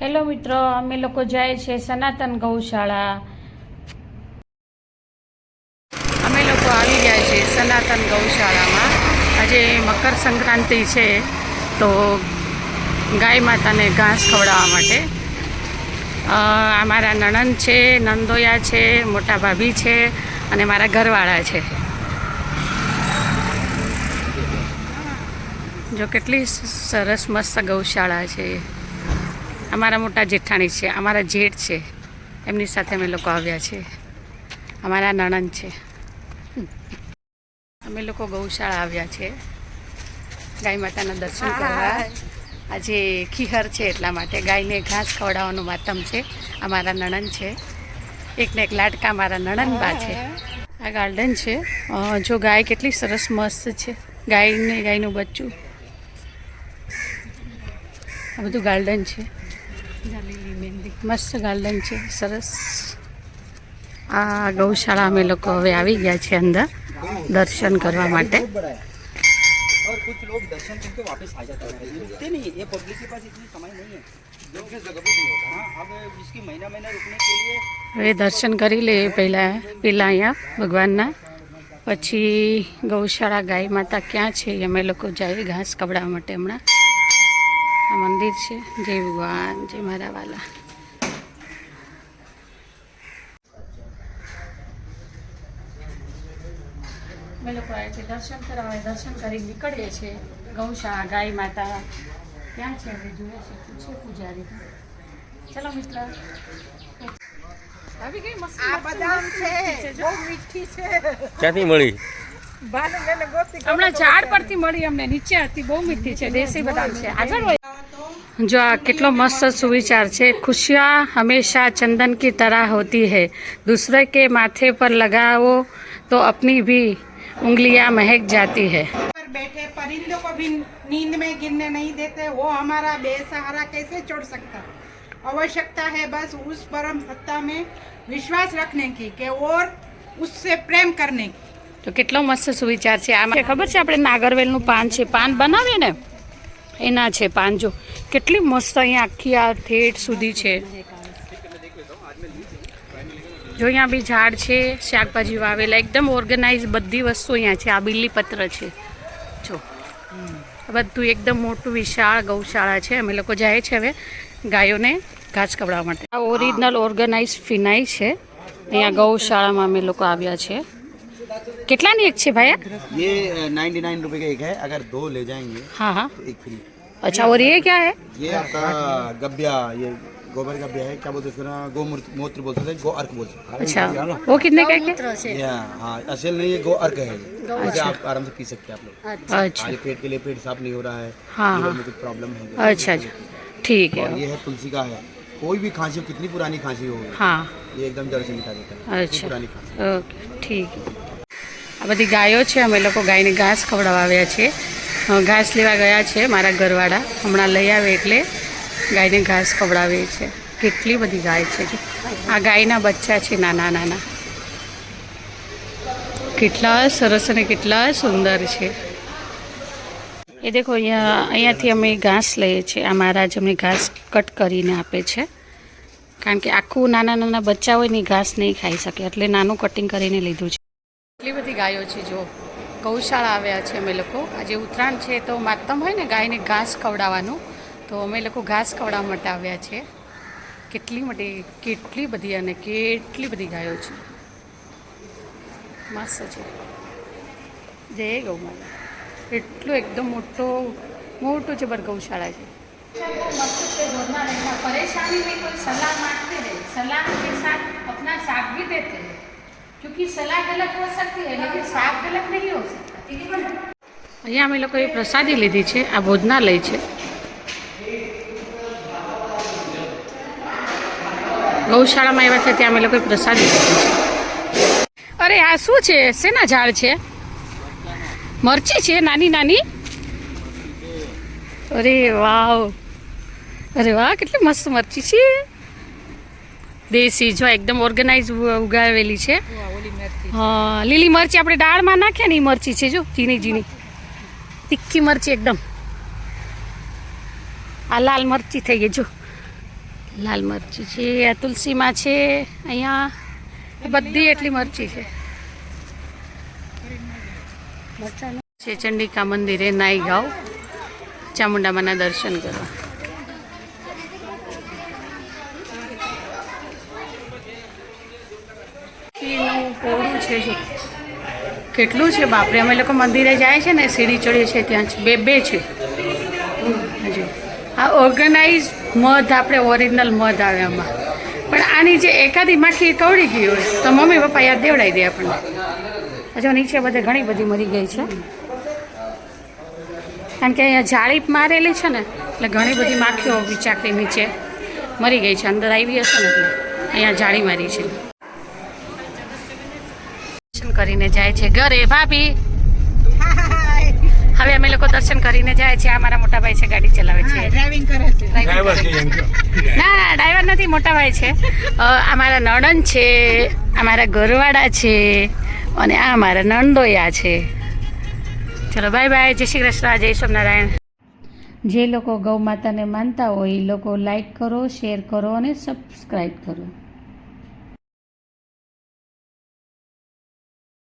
Hello મિત્રો, અમે લોકો જાય છે સનાતન ગૌશાળા. અમે લોકો આવી ગયા છે સનાતન ગૌશાળામાં. આજે મકર સંક્રાંતિ છે, તો ગાય માતાને ઘાસ ખવડાવવા માટે. અમારા નણંદ છે, નંદોયા છે, મોટા ભાભી છે અને મારા ઘરવાળા છે. જો કેટલી સરસ મસ્ત ગૌશાળા છે. અમારા મોટા જેઠાણી છે અમારા જેઠ છે એમની સાથે અમે લોકો આવ્યા છે. અમારા નણંદ છે. અમે લોકો ગૌશાળા આવ્યા છે. ગાય માતાના દર્શન કરવા. આજે ખીહર છે એટલા માટે ગાયને ઘાસ ખવડાવવાનું માતમ છે. અમારા નણંદ છે. એકને એક લાટકા મારા નણંદબા છે. આ ગાર્ડન છે. જો ગાય કેટલી સરસ મસ્ત છે. ગાયને ગાયનું બચ્ચું. આ બધું ગાર્ડન છે. મસ્ત ગાર્ડન છે સરસ આ ગૌશાળા અમે લોકો હવે આવી ગયા છે અંદર દર્શન કરવા માટે और कुछ लोग दर्शन करके वापस आ जाते हैं रुकते नहीं ये पब्लिक के पास इतनी समय नहीं है लोग किस जगह पे नहीं होता हाँ अब इसकी महीना महीना रुकने के लिए હવે દર્શન કરી લઈએ પહેલાં પહેલાં અહીંયા ભગવાનના પછી ગૌશાળા ગાય માતા ક્યાં છે એ અમે લોકો જઈએ ઘાસ કપડાવવા માટે હમણાં આ મંદિર છે જય ભગવાન જય મારા વાલા અમે લોકો આવે છે દર્શન કરવા દર્શન કરી નીકળીએ છીએ. ગૌશાળા ગાય માતા. ક્યાં છે હવે જોઈએ છે પૂછે પૂજારી? ચલો મિત્ર. આવી ગઈ મસ્ત આ બદામ છે બહુ મીઠી છે. ક્યાંથી મળી? હમણાં ઝાડ પરથી મળી અમને નીચે હતી બહુ મીઠી છે દેશી બદામ છે આગળ જો આ કેટલો મસ્ત સુવિચાર છે ખુશિયા હંમેશા ચંદન કી તરહ હોતી હૈ દૂસરે કે માથે પર લગાવો તો અપની ભી उंगलियां महक जाती है पर बैठे परिंदों को भी नींद में गिरने नहीं देते वो हमारा बेसहारा कैसे छोड़ सकता आवश्यकता है बस उस परम सत्ता में विश्वास रखने की के और उससे प्रेम करने की તો કેટલો મસ્ત સુવિચાર છે. આમાં ખબર છે આપણે નાગરવેલનું પાન છે? પાન બનાવીએ ને, એના છે પાન. જો, કેટલી મસ્ત અહીંયા આખી આ ઠેઠ સુધી છે. જો અહીંયા બી ઝાડ છે, શાકભાજી વાવેલા, એકદમ ઓર્ગેનાઇઝ બધી વસ્તુ અહીંયા છે. આ બિલીપત્ર છે. જો બધું એકદમ મોટું વિશાળ ગૌશાળા છે. અમે લોકો જાય છે હવે ગાયોને ઘાસ કવડાવવા માટે. આ ઓરિજિનલ ઓર્ગેનાઇઝ ફિનાઈ છે. અહીંયા ગૌશાળામાં અમે લોકો આવ્યા છે. कितना नहीं अच्छे भैया ये नाइन्टी नाइन रूपए का एक है अगर दो ले जाएँगे हाँ हाँ। तो एक फ्री अच्छा और ये क्या है? ये आपका गब्बिया ये गोबर का ब्याह है क्या बोलते हैं गोमूत्र बोलते थे गो अर्क बोलते अच्छा हाँ, वो कितने का है? हाँ असल नहीं ये गो अर्क है। अच्छा। आप आराम से पी सकते हैं आप लोग। अच्छा।, अच्छा। पेट के लिए पेट साफ़ नहीं हो रहा है हाँ हाँ। प्रॉब्लम है। अच्छा अच्छा। ठीक है। ये है तुलसी का है। कोई भी खांसी कितनी पुरानी खांसी हो हाँ। ये एकदम जड़ से मिटा देता है। अच्छा। पुरानी खांसी। ठीक है। આ બધી ગાયો છે, અમે લોકો ગાયને ઘાસ ખવડાવવા આવ્યા છીએ ઘાસ લેવા ગયા છે મારા ઘરવાળા. હમણાં લઈ આવે એટલે ગાયને ઘાસ ખવડાવીએ છીએ કેટલી બધી ગાય છે આ ગાયના બચ્ચા છે નાના નાના. કેટલા સરસ અને કેટલા સુંદર છે. એ દેખો, અહીંયા, અહીંયાથી અમે ઘાસ લઈએ છીએ. આ મહારાજ અમને ઘાસ કટ કરીને આપે છે. કારણ કે આખું નાના નાના બચ્ચા હોય ને ઘાસ નહીં ખાઈ શકે. એટલે નાનું કટિંગ કરીને લીધું છે. એટલી બધી ગાયો છે જો ગૌશાળા આવ્યા છે અમે લોકો આજે ઉત્તરાયણ છે તો માતમ હોય ને ગાયને ઘાસ ખવડાવવાનું તો અમે લોકો ઘાસ ખવડાવવા માટે આવ્યા છે કેટલી મોટી કેટલી બધી અને કેટલી બધી ગાયો છે મસ્ત છે જય ગૌ માતા એટલું એકદમ મોટો મોટું જબર ગૌશાળા છે मस्त से बोलना रहना परेशानी में कोई सलाह मांगते हैं सलाह के साथ अपना साथ भी देते हैं क्योंकि सलाह गलत हो सकती है लेकिन साथ गलत नहीं हो सकता ठीक है ना અહીંયા અમે લોકોએ પ્રસાદી લીધી છે આ ભોજનાલય છે ગૌશાળામાં આવ્યા હતા ત્યાં અમે લોકોએ પ્રસાદી લીધી છે અરે આ શું છે શેના ઝાડ છે મરચી છે નાની નાની અરે વાવ અરે વાહ કેટલી મસ્ત મરચી છે દેશી જો એકદમ ઓર્ગેનાઇઝ ઉગાવેલી છે હા, લીલી મરચી આપણે દાળમાં નાખીએ ને એ મરચી છે જો, ઝીણી ઝીણી. તીખી મરચી એકદમ. આ લાલ મરચી થઈ ગઈ, જો. લાલ મરચી છે, આ તુલસીમાં છે, અહીંયા બધી એટલી મરચી છે. છે, ચંડિકા મંદિરે નાઈ ગાવ. ચામુંડામાના દર્શન કરવા નું પોળું છે કેટલું છે? બાપરે, અમે લોકો મંદિરે જાય છે ને, સીડી ચડીએ છીએ ત્યાં બે બે છે. હજુ. આ ઓર્ગેનાઇઝ મધ, આપણે ઓરિજિનલ મધ આવે આમાં. પણ આની જે એકાદી માખી તોડી ગઈ હોય, તો મમ્મી પપ્પા યાદ દેવડાવી દે આપણને. હજુ નીચે બધે ઘણી બધી મરી ગઈ છે. કારણ કે અહીંયા જાળી મારેલી છે ને, એટલે ઘણી બધી માખીઓ વિચાકરી નીચે મરી ગઈ છે. અંદર આવી હશે ને અહીંયા જાળી મારી છે. કરીને જાય છે ઘરે. ભાભી હવે અમે લોકો દર્શન કરીને જાય છે. આ મારા મોટા ભાઈ છે ગાડી ચલાવે છે. ડ્રાઇવિંગ કરે છે. ના ના ડ્રાઈવર નથી મોટા ભાઈ છે. અમારા આ મારા નણંદ છે આ મારા ઘરવાળા છે અને આ મારા નણંદોયા છે. ચલો બાય બાય જય શ્રી કૃષ્ણ જય સ્વામિનારાયણ. જે લોકો ગૌ માતાને માનતા હોય એ લોકો લાઈક કરો શેર કરો અને સબસ્ક્રાઈબ કરો.